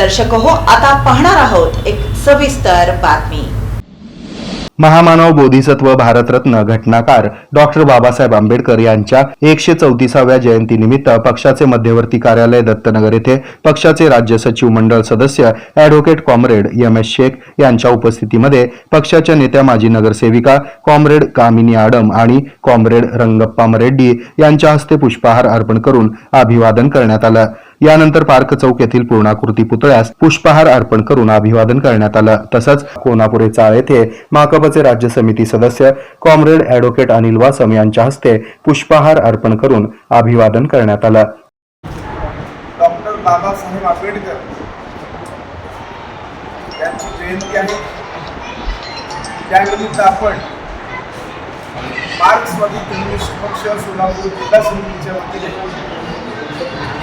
दर्शक हो आता पाहणार आहोत एक सविस्तर बातमी. महामानव बोधिसत्व भारतरत्न घटनाकार डॉक्टर बाबासाहेब आंबेडकर यांच्या एकशे चौतीसाव्या जयंतीनिमित्त पक्षाचे मध्यवर्ती कार्यालय दत्तनगर येथे पक्षाचे राज्य सचिव मंडळ सदस्य advocate comrade M S Shaikh यांच्या उपस्थितीमध्ये पक्षाच्या नेत्या माजी नगरसेविका कॉम्रेड कामिनी आडम आणि कॉम्रेड रंगप्पा रेड्डी यांच्या हस्ते पुष्पहार अर्पण करून अभिवादन करण्यात आलं. यानंतर पार्क चौक येथील पूर्णाकृती पुतळ्यास पुष्पहार अर्पण करून अभिवादन करण्यात आलं. तसंच कोनापुरे चाळ येथे माकपचे राज्य समिती सदस्य कॉम्रेड अॅडव्होकेट अनिल वासम यांच्या हस्ते पुष्पहार अर्पण करून अभिवादन करण्यात आलं. डॉक्टर बाबासाहेब आंबेडकर यांची जयंती आहे. त्यानिमित्त आपण मार्क्सवादी कम्युनिस्ट पक्ष सोलापूर जिल्हा समितीच्या वतीने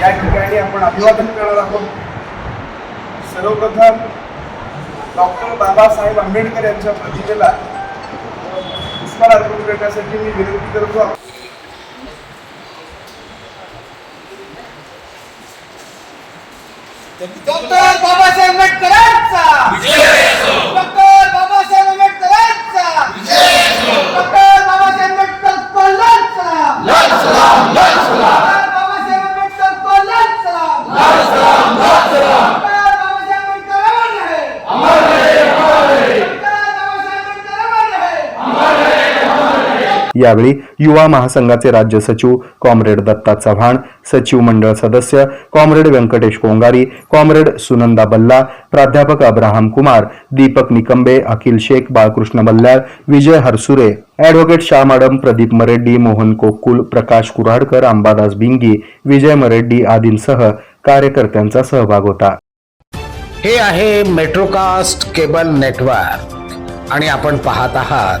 या ठिकाणी आपण अभिवादन करणार आहोत. सर्वप्रथम डॉक्टर बाबासाहेब आंबेडकर यांच्या प्रतिमेला पुष्पहार अर्पण करण्यासाठी मी विनंती करतो. डॉक्टर बाबा आंबेडकरांचा डॉक्टर बाबासाहेब आंबेडकरांचा डॉक्टर बाबासाहेब आंबेडकर कोल्हांचा डॉक्टर बाबासाहेब आंबेडकर कोल्हांचा डॉक्टर बाबासाहेब आंबेडकर अमर रहे डॉक्टर बाबासाहेब आंबेडकर अमर रहे यावेळी युवा महासंघाचे राज्य सचिव कॉम्रेड दत्ता चव्हाण सचिव मंडळ सदस्य कॉम्रेड व्यंकटेश कोंगारी कॉम्रेड सुनंदा बल्ला प्राध्यापक Abraham Kumar Deepak Nikambe Akhil Shaikh Balkrishna Ballal Vijay Harsure advocate Shah madam Pradeep Mareddy Mohan Kokul Prakash Kurhadkar Ambadas Bingi Vijay Mareddy आदींसह कार्यकर्त्यांचा सहभाग होता. हे आहे मेट्रोकास्ट केबल नेटवर्क आणि आपण पाहत आहात